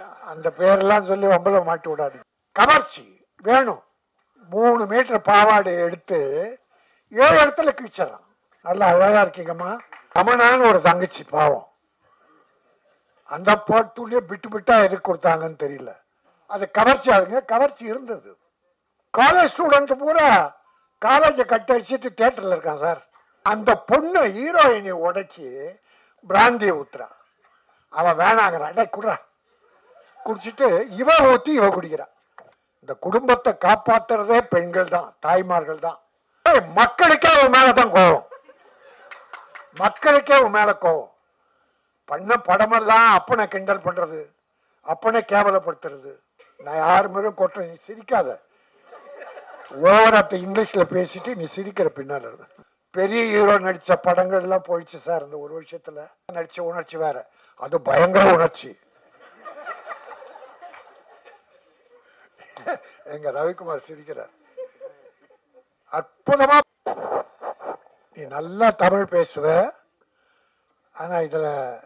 அந்த பேரெல்லாம் சொல்லி ஒன்பத மாட்டி விடாது கவர்ச்சி வேணும். மூணு மீட்டர் பாவாடை எடுத்து ஏழு இடத்துல கிழிச்சிடறான் நல்லா அழகா இருக்கீங்கம்மா. ரமணான்னு ஒரு தங்கச்சி பாவம். அந்த போட்டுலயே பிட்டு பிட்டா எதுக்கு கொடுத்தாங்கன்னு தெரியல. அது கவர்ச்சி ஆளுங்க கவர்ச்சி இருந்தது. காலேஜ் ஸ்டூடெண்ட் பூரா காலேஜை கட்டடிச்சிட்டு தேட்டர்ல இருக்கான் சார். அந்த பொண்ணு ஹீரோயினை உடைச்சி பிராந்தியை ஊத்துறான். அவன் வேணாங்கிறான். அடை குடுறான் குடிச்சிட்டு இவ ஊத்தி இவ குடிக்கிறான் இந்த குடும்பத்தை காப்பாத்துறதே பெண்கள் தான் தாய்மார்கள் தான். ஏய், மக்களுக்கே உன் மேலதான் கோவம் மக்களுக்கே உன் மேல கோவம் பண்ண படமெல்லாம் அப்பனை கிண்டல் பண்றது அப்பனை கேவலப்படுத்துறது. நான் யார் மேலும் கொட்ட நீ சிரிக்காத. ஓவராத்த இங்கிலீஷ்ல பேசிட்டு நீ சிரிக்கிற பின்னால இருந்து. பெரிய ஹீரோ நடிச்ச படங்கள் எல்லாம் போயிடுச்சு சார் இந்த ஒரு வருஷத்துல. நடிச்ச உணர்ச்சி வேற. அது பயங்கர உணர்ச்சி. எங்க ரவிக்குமார் சிரிக்கிறார். அற்புதமா நீ நல்லா தமிழ் பேசுவ. ஆனா இதுல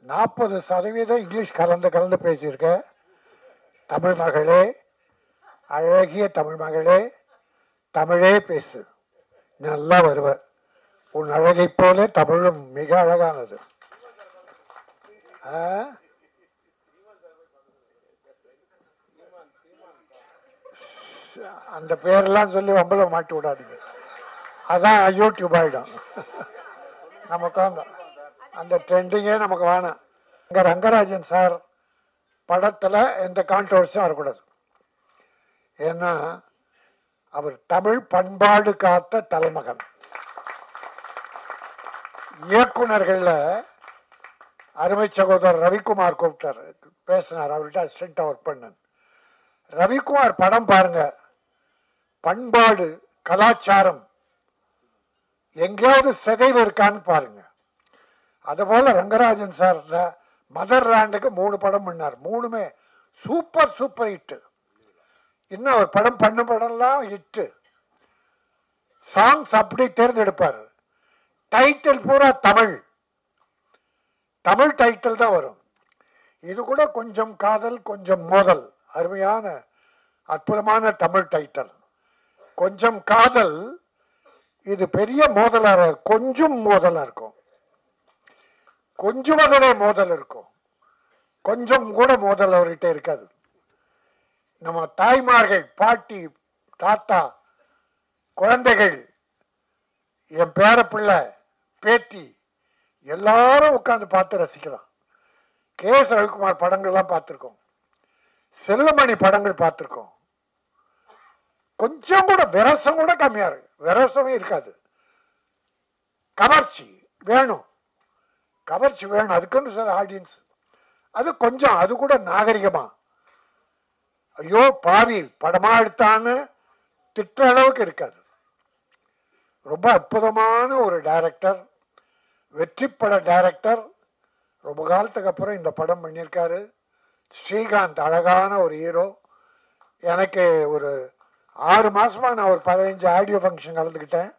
நாற்பது சதவீதம் இங்கிலீஷ் கலந்து கலந்து பேசியிருக்க. தமிழ் மகளே அழகிய தமிழ் மகளே தமிழே பேசு. நல்லா வருவ. உன் அழகை போல தமிழும் மிக அழகானது. ஆ? அந்த பேரெல்லாம் சொல்லி ஒம்பளை மாட்டி விடாதீங்க. அதான் யூடியூப் ஆயிடும். நமக்கு அந்த அந்த ட்ரெண்டிங்கே நமக்கு வேணாம். இங்கே ரங்கராஜன் சார் படத்தில் எந்த கான்ட்ரவர்சியும் வரக்கூடாது. ஏன்னா அவர் தமிழ் பண்பாடு காத்த தலைமகன். இயக்குனர்களில் அருமை சகோதரர் ரவிக்குமார் கூப்பிட்டார். பேசினார். அவர்கிட்ட அசிஸ்டண்ட்டாக ஒர்க் பண்ணேன் ரவிக்குமார் படம் பாருங்கள் பண்பாடு கலாச்சாரம் எங்கேயாவது சிதைவு இருக்கான்னு பாருங்க. அதுபோல ரங்கராஜன் சார் மதர்லாண்டுக்கு மூணு படம் பண்ணார். மூணுமே சூப்பர் சூப்பர் ஹிட்டு இன்னும் அவர் படம் பண்ண படம்லாம் ஹிட்டு சாங்ஸ் அப்படி தேர்ந்தெடுப்பார். டைட்டில் பூரா தமிழ். தமிழ் டைட்டில் தான் வரும். இது கூட கொஞ்சம் காதல் கொஞ்சம் மோதல். அருமையான அற்புதமான தமிழ் டைட்டில் கொஞ்சம் காதல் இது பெரிய மோதலா கொஞ்சம் மோதலா இருக்கும். கொஞ்சுவதிலே மோதல் இருக்கும். கொஞ்சம் கூட மோதல் அவர்கிட்ட இருக்காது. நம்ம தாய்மார்கள் பாட்டி தாத்தா குழந்தைகள் என் பேர பிள்ளை பேத்தி எல்லாரும் உட்காந்து பார்த்து ரசிக்கலாம். கே எஸ் ரவிக்குமார் படங்கள்லாம் பார்த்துருக்கோம். செல்லமணி படங்கள் பார்த்துருக்கோம். கொஞ்சம் கூட விரசம் கூட கம்மியா இருக்கு. விரசமே இருக்காது. கவர்ச்சி வேணும். கவர்ச்சி வேணும். அதுக்குன்னு சார் ஆடியன்ஸ் அது கொஞ்சம் அது கூட நாகரிகமா. ஐயோ பாவி படமா எடுத்தான்னு திட்டுற அளவுக்கு இருக்காது. ரொம்ப அற்புதமான ஒரு டைரக்டர் வெற்றி பட டைரக்டர் ரொம்ப காலத்துக்கு அப்புறம் இந்த படம் பண்ணியிருக்காரு. ஸ்ரீகாந்த் அழகான ஒரு ஹீரோ எனக்கு ஒரு ஆறு மாசமா நான் ஒரு பதினஞ்சு ஆடியோ ஃபங்க்ஷன் கலந்துக்கிட்டேன்.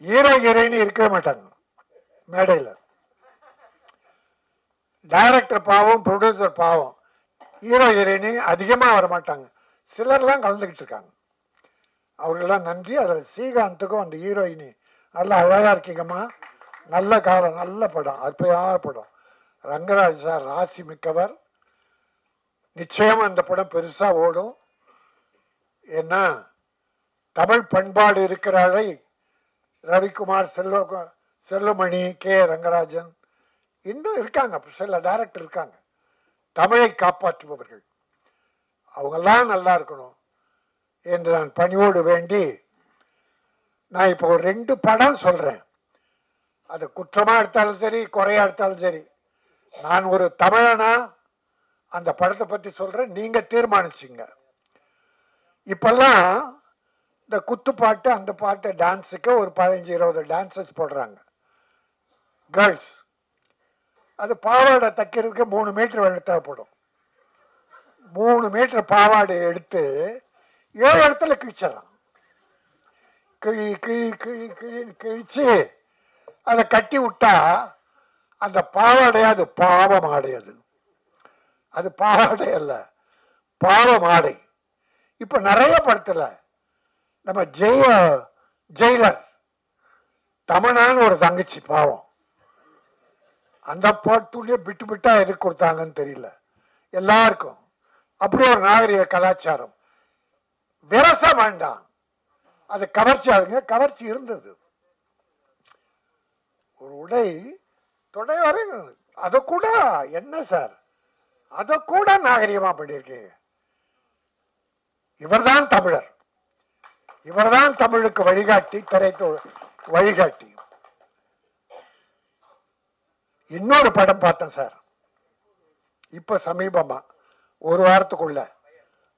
ஹீரோ ஹீரோயின் இருக்கவே மாட்டாங்க. மேடையில். டைரக்டர் பாவம் ப்ரொடியூசர் பாவம். ஹீரோ ஹீரோயினி அதிகமாக வர மாட்டாங்க சிலர்லாம் கலந்துக்கிட்டு இருக்காங்க. அவர்களெல்லாம் நன்றி. அதில் ஸ்ரீகாந்துக்கும் அந்த ஹீரோயினி நல்லா அழகாக இருக்கீங்கம்மா. நல்ல காலம் நல்ல படம். அற்புதமான படம். ரங்கராஜ் சார் ராசி மிக்கவர். நிச்சயமாக அந்த படம் பெருசாக ஓடும். ஏன்னா தமிழ் பண்பாடு இருக்கிறாரை ரவிக்குமார் செல்வ செல்லுமணி கே. ரங்கராஜன் இன்னும் இருக்காங்க சில டைரக்டர் இருக்காங்க. தமிழை காப்பாற்றுபவர்கள். அவங்கெல்லாம் நல்லா இருக்கணும் என்று நான் பணியோடு வேண்டி நான் இப்போ ஒரு ரெண்டு படம் சொல்கிறேன் அது குற்றமாக எடுத்தாலும் சரி குறையா எடுத்தாலும் சரி. நான் ஒரு தமிழனா அந்த படத்தை பற்றி சொல்கிறேன் நீங்கள் தீர்மானிச்சிங்க. இப்பெல்லாம் இந்த குத்துப்பாட்டு அந்த பாட்டு டான்ஸுக்கு ஒரு பதினஞ்சு இருபது டான்ஸஸ் போடுறாங்க. கேர்ள்ஸ் அது பாவாடை தைக்கிறதுக்கு மூணு மீட்டர் வெள்ளம் தேவைப்படும். மூணு மீட்டர் பாவாடை எடுத்து ஏழு இடத்துல கிழிச்சிடறான் கிழி கிழி கிழி கிழி கிழிச்சு அதை கட்டி விட்டா அந்த பாவாடை அது பாவம் ஆடையது அது பாவாடை அல்ல பாவம் ஆடை. இப்ப நிறைய படத்துல நம்ம ஜெய ஜெயிலர் தமனான்னு ஒரு தங்கச்சி பாவம். அந்த பாட்டுலயே விட்டு பிட்டா எதுக்கு கொடுத்தாங்கன்னு தெரியல. எல்லாருக்கும். அப்படி ஒரு நாகரிக கலாச்சாரம். விரசம் வேண்டாம். அது கவர்ச்சி ஆகுங்க கவர்ச்சி இருந்தது. ஒரு உடை தொடை வரை அதை கூட என்ன சார்? அதை கூட நாகரிகமா பண்ணியிருக்கீங்க. இவர்தான் தமிழர். இவர்தான் தமிழுக்கு வழிகாட்டி திரைத்து வழிகாட்டி. இன்னொரு படம் பார்த்தேன் சார். இப்ப சமீபமா. ஒரு வாரத்துக்குள்ள.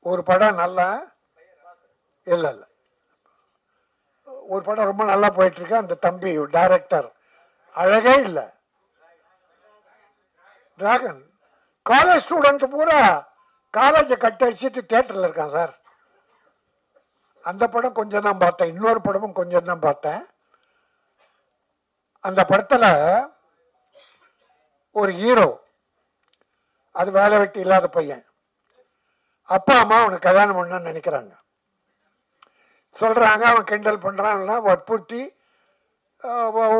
ஒரு படம் நல்லா இல்ல இல்ல. ஒரு படம் ரொம்ப நல்லா போயிட்டு இருக்கு அந்த தம்பி டைரக்டர் அழகே இல்ல. டிராகன் காலேஜ் ஸ்டூடெண்ட் பூரா காலேஜை கட்ட அடிச்சுட்டு தியேட்டர்ல இருக்கான் சார். அந்த படம் கொஞ்சம் தான் பார்த்தேன். இன்னொரு படமும் கொஞ்சம் தான் பார்த்தேன். அந்த படத்தில் ஒரு ஹீரோ அது வேலை வெட்டி இல்லாத பையன். அப்பா அம்மா அவனுக்கு கல்யாணம் பண்ணான்னு நினைக்கிறாங்க. சொல்கிறாங்க அவன் கிண்டல் பண்றான் வற்புறுத்தி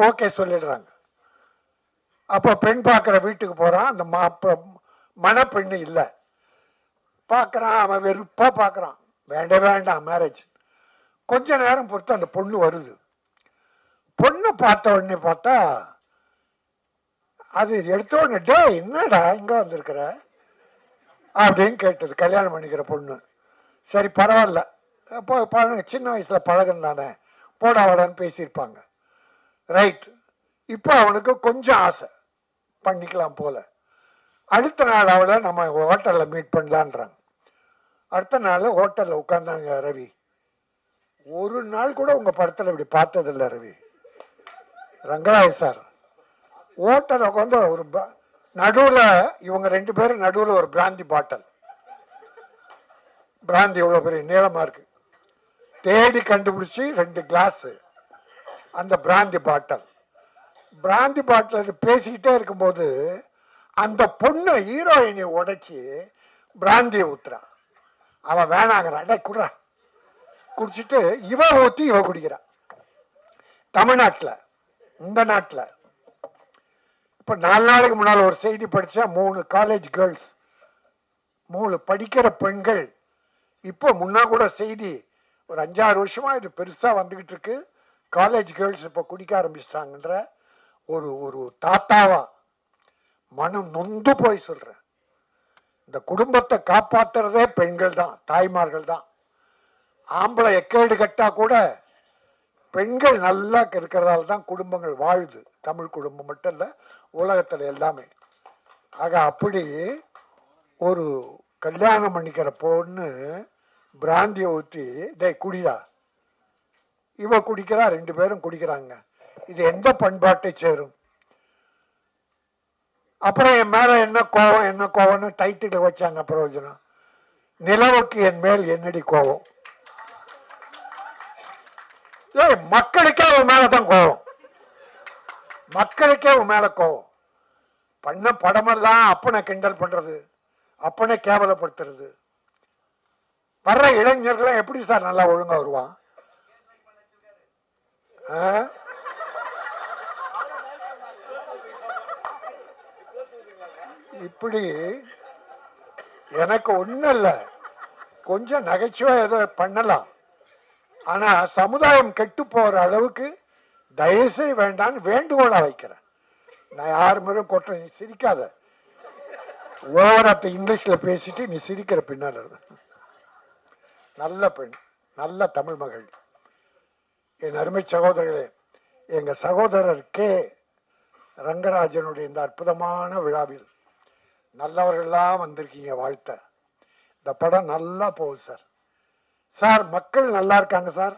ஓகே சொல்லிடுறாங்க. அப்போ பெண் பார்க்குற வீட்டுக்கு போகிறான் அந்த மா மணப்பெண்ணு இல்லை. பார்க்குறான் அவன் வெறுப்பாக பார்க்குறான். வேண்ட வேண்டாம் மேரேஜ் கொஞ்ச நேரம் பொறுத்து அந்த பொண்ணு வருது. பொண்ணு பார்த்த உடனே பார்த்தா அது எடுத்த உடனே டே என்னடா இங்கே வந்திருக்கிற? அப்படின்னு கேட்டது கல்யாணம் பண்ணிக்கிற பொண்ணு. சரி பரவாயில்ல. அப்போ பழக சின்ன வயசில் பழகம் தானே. போடா வாடான்னு பேசியிருப்பாங்க. ரைட். இப்போ அவனுக்கு கொஞ்சம் ஆசை. பண்ணிக்கலாம் போல. அடுத்த நாள் அவளை நம்ம ஹோட்டலில் மீட் பண்ணலான்றாங்க. அடுத்த நாள் ஹோட்டலில் உட்காந்தாங்க ரவி. ஒரு நாள் கூட உங்க படத்தில் இப்படி பார்த்ததில்ல ரவி. ரங்கராய சார். ஓட்டலை உட்காந்து ஒரு நடுவில் இவங்க ரெண்டு பேரும் நடுவில் ஒரு பிராந்தி பாட்டல். பிராந்தி இவ்வளோ பெரிய நீளமாக இருக்கு. தேடி கண்டுபிடிச்சி ரெண்டு கிளாஸு அந்த பிராந்தி பாட்டல். பிராந்தி பாட்டில் பேசிக்கிட்டே இருக்கும்போது அந்த பொண்ணு ஹீரோயினை உடைச்சி பிராந்தியை ஊத்துறான் அவன் வேணாங்கிறான். அடை குடுறான் குடிச்சிட்டு இவ ஊத்தி இவ குடிக்கிறா. தமிழ்நாட்டில் இந்த நாட்டில். இப்போ நாலு நாளைக்கு முன்னால் ஒரு செய்தி படித்தா மூணு காலேஜ் கேர்ள்ஸ் மூணு படிக்கிற பெண்கள். இப்போ முன்னா கூட செய்தி ஒரு அஞ்சாறு வருஷமாக இது பெருசாக வந்துக்கிட்டு இருக்கு. காலேஜ் கேர்ள்ஸ் இப்போ குடிக்க ஆரம்பிச்சிட்டாங்கன்ற ஒரு ஒரு தாத்தாவா மனம் நொந்து போய் சொல்கிறேன் இந்த குடும்பத்தை காப்பாத்துறதே பெண்கள் தான் தாய்மார்கள் தான் ஆம்பளை எக்கேடு கட்டா கூட பெண்கள் நல்லா இருக்கிறதால தான் குடும்பங்கள் வாழுது. தமிழ் குடும்பம் மட்டும் இல்லை உலகத்தில் எல்லாமே. ஆக அப்படி ஒரு கல்யாணம் பண்ணிக்கிற பொண்ணு பிராந்தியை ஊற்றி டேய் குடிடா. இவ குடிக்கிறா ரெண்டு பேரும் குடிக்கிறாங்க. இது எந்த பண்பாட்டை சேரும்? அப்புறம் என் மேல என்ன கோவம் என்ன கோவம்னு டைட்டில் வச்சாங்க பிரயோஜனம். நிலவுக்கு என் மேல் என்னடி கோவம்? ஏய் மக்களுக்கே உன் மேலதான் கோவம். மக்களுக்கே உன் மேல கோவம். பண்ண படமெல்லாம் அப்பனை கிண்டல் பண்றது அப்பனை கேவலப்படுத்துறது. வர்ற இளைஞர்கள்லாம் எப்படி சார் நல்லா ஒழுங்கா வருவான்? ஆ? இப்படி எனக்கு ஒன்றும் இல்லை. கொஞ்சம் நகைச்சுவை ஏதோ பண்ணலாம். ஆனா சமுதாயம் கெட்டு போற அளவுக்கு தயசை வேண்டான்னு வேண்டுகோளா வைக்கிறேன். நான் யார் மேலும் கொட்ட நீ சிரிக்காத. ஓவராத்த இங்கிலீஷ்ல பேசிட்டு நீ சிரிக்கிற பின்னால் நல்ல பெண் நல்ல தமிழ் மகள். என் அருமை சகோதரர்களே எங்க சகோதரர் கே. ரங்கராஜனுடைய இந்த அற்புதமான விழாவில் நல்லவர்கள்லாம் வந்திருக்கீங்க வாழ்த்த. இந்த படம் நல்லா போகுது சார். சார் மக்கள் நல்லா இருக்காங்க சார்.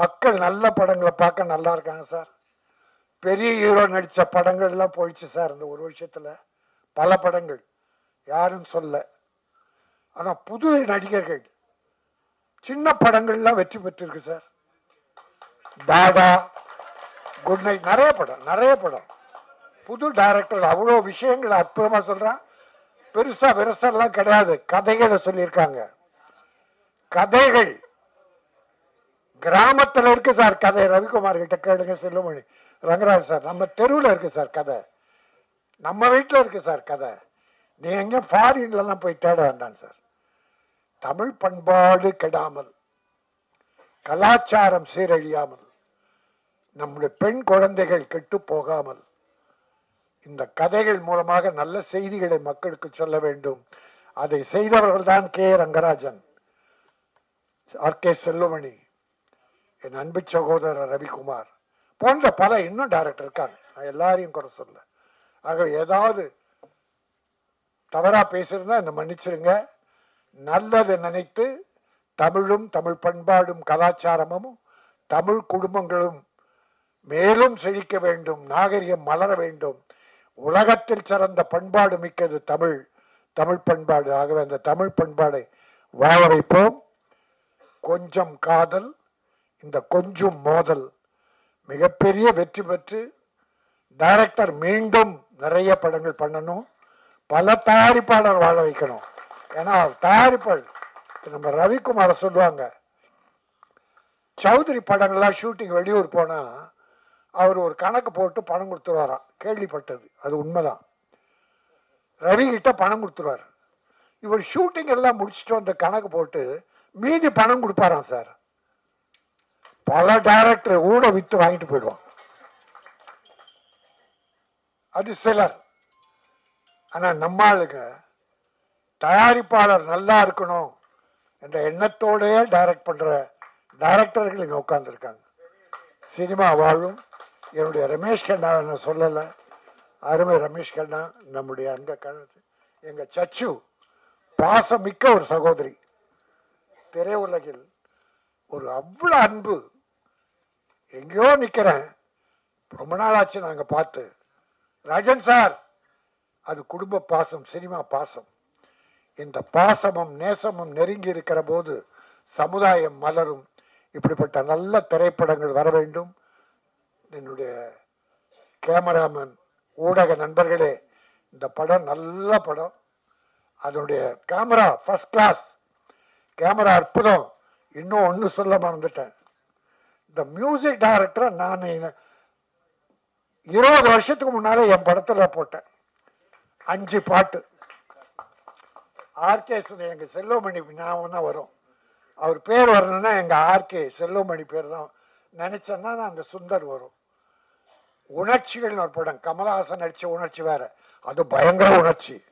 மக்கள் நல்ல படங்களை பார்க்க நல்லா இருக்காங்க சார். பெரிய ஹீரோ நடித்த படங்கள் எல்லாம் போயிடுச்சு சார் இந்த ஒரு வருஷத்தில். பல படங்கள். யாரும் சொல்ல. ஆனால் புது நடிகர்கள். சின்ன படங்கள்லாம் வெற்றி பெற்றிருக்கு சார். தாடா குட் நைட். நிறைய படம் நிறைய படம். புது டைரக்டர் அவ்வளோ விஷயங்களை அற்புதமாக சொல்கிறான் பெருசாக விரசம்லாம் கிடையாது. கதைகளை சொல்லியிருக்காங்க. கதைகள். கிராமத்துல இருக்கு சார் கதை. ரவிக்குமார் கிட்ட கேளுங்க செல்லுமொழி. ரங்கராஜ் சார் நம்ம தெருவில் இருக்கு சார் கதை. நம்ம வீட்டில் இருக்கு சார் கதை. நீ எங்க ஃபாரின்லாம் போய் தேட வேண்டாம் சார். தமிழ் பண்பாடு கெடாமல் கலாச்சாரம் சீரழியாமல் நம்முடைய பெண் குழந்தைகள் கெட்டு போகாமல் இந்த கதைகள் மூலமாக நல்ல செய்திகளை மக்களுக்கு சொல்ல வேண்டும். அதை செய்தவர்கள் தான் K. Rangarajan. R K Sellumani என் அன்பு சகோதரர் ரவிக்குமார் போன்ற பல இன்னும் டைரக்டர் இருக்காங்க. நான் எல்லாரையும் குறை சொல்ல ஆக ஏதாவது தவறாக பேசியிருந்தா என்ன மன்னிச்சிருங்க. நல்லதை நினைத்து தமிழும் தமிழ் பண்பாடும் கலாச்சாரமும் தமிழ் குடும்பங்களும் மேலும் செழிக்க வேண்டும் நாகரிகம் மலர வேண்டும். உலகத்தில் சிறந்த பண்பாடு மிக்கது தமிழ் தமிழ் பண்பாடு. ஆகவே அந்த தமிழ் பண்பாடை வாழ வைப்போம் கொஞ்சம் காதல் இந்த கொஞ்சம் மோதல் மிகப்பெரிய வெற்றி பெற்று டைரக்டர் மீண்டும் நிறைய படங்கள் பண்ணணும். பல தயாரிப்பாளர் வாழ வைக்கணும். ஏன்னா தயாரிப்பாளர் நம்ம ரவிக்குமார சொல்லுவாங்க சௌத்ரி படங்கள்லாம் ஷூட்டிங் வெளியூர் போனா அவர் ஒரு கணக்கு போட்டு பணம் கொடுத்துருவாராம். கேள்விப்பட்டது. அது உண்மைதான். ரவி கிட்ட பணம் கொடுத்துருவார். இவர் ஷூட்டிங் எல்லாம் முடிச்சுட்டு வந்த கணக்கு போட்டு மீதி பணம் கொடுப்பாராம் சார். பல டைரக்டர் ஊட வித்து வாங்கிட்டு போயிடுவான் அது சிலர். ஆனால் நம்ம ஆளுங்க தயாரிப்பாளர் நல்லா இருக்கணும் என்ற எண்ணத்தோடயே டைரக்ட் பண்ணுற டைரக்டர்கள் இங்கே உட்காந்துருக்காங்க சினிமா வாழும். என்னுடைய ரமேஷ் கண்ணா நான் சொல்லலை. அருமை ரமேஷ் கண்ணா நம்முடைய அங்க கழுத்து எங்கள் சச்சு பாசமிக்க ஒரு சகோதரி. திரையுலகில் ஒரு அவ்வளோ அன்பு. எங்கேயோ நிற்கிறேன் ரொம்ப நாள் ஆச்சு பார்த்து. ராஜன் சார் அது குடும்ப பாசம் சினிமா பாசம். இந்த பாசமும் நேசமும் நெருங்கி இருக்கிற போது சமுதாயம் மலரும். இப்படிப்பட்ட நல்ல திரைப்படங்கள் வர வேண்டும். என்னுடைய கேமராமேன் ஊடக நண்பர்களே இந்த படம் நல்ல படம். அதனுடைய கேமரா ஃபஸ்ட் கிளாஸ் கேமரா அற்புதம். இன்னும் ஒன்று சொல்ல மறந்துட்டேன். இந்த மியூசிக் டைரக்டரை நான் இருபது வருஷத்துக்கு முன்னாலே என் படத்தில் போட்டேன். அஞ்சு பாட்டு. ஆர்கே எங்கள் செல்வமணி ஞாபகம் தான் வரும். அவர் பேர் வரணும்னா எங்கள் ஆர்கே செல்வமணி பேர் தான். நினச்சேன்னா தான் அந்த சுந்தர் வரும். உணர்ச்சிகள்னு ஒரு படம். கமலஹாசன் நடித்த உணர்ச்சி வேற. அது பயங்கர உணர்ச்சி.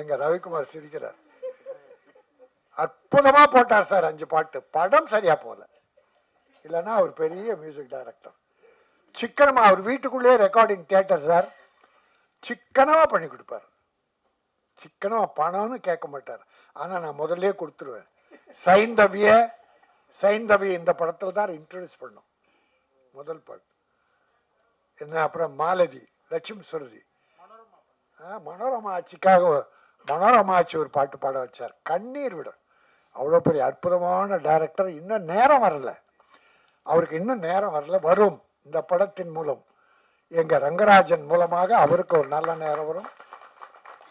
எங்க ரவிக்குமார் சிரிக்கிறார். அற்புதமா போட்டார் சார் அஞ்சு பாட்டு. படம் சரியா போல இல்லைன்னா அவர் பெரிய மியூசிக் டைரக்டர் சிக்கனமா அவர் வீட்டுக்குள்ளேயே ரெக்கார்டிங் தியேட்டர் சார். சிக்கனமா பண்ணி கொடுப்பார். சிக்கனமா பணம்னு கேட்க மாட்டார். ஆனா நான் முதல்ல கொடுத்துருவேன். சைந்தவிய சைந்தவி இந்த படத்தில் தான் இன்ட்ரடியூஸ் பண்ணோம். முதல் பாட்டு. என்ன அப்புறம் மாலதி லட்சுமி சுருதி. ஆ, மனோரமா ஆட்சிக்காக மனோரமாச்சி ஒரு பாட்டு பாட வச்சார். கண்ணீர் விடும். அவ்வளோ பெரிய அற்புதமான டைரக்டர் இன்னும் நேரம் வரல. அவருக்கு இன்னும் நேரம் வரல. வரும். இந்த படத்தின் மூலம். எங்கள் ரங்கராஜன் மூலமாக அவருக்கு ஒரு நல்ல நேரம் வரும்.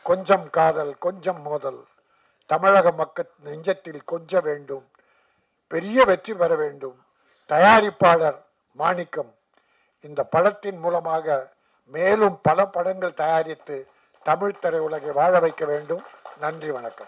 கொஞ்சம் காதல் கொஞ்சம் மோதல். தமிழக மக்கள் நெஞ்சத்தில் கொஞ்ச வேண்டும். பெரிய வெற்றி பெற வேண்டும். தயாரிப்பாளர் மாணிக்கம். இந்த படத்தின் மூலமாக மேலும் பல படங்கள் தயாரித்து தமிழ் திரையுலகை வாழ வைக்க வேண்டும். நன்றி வணக்கம்.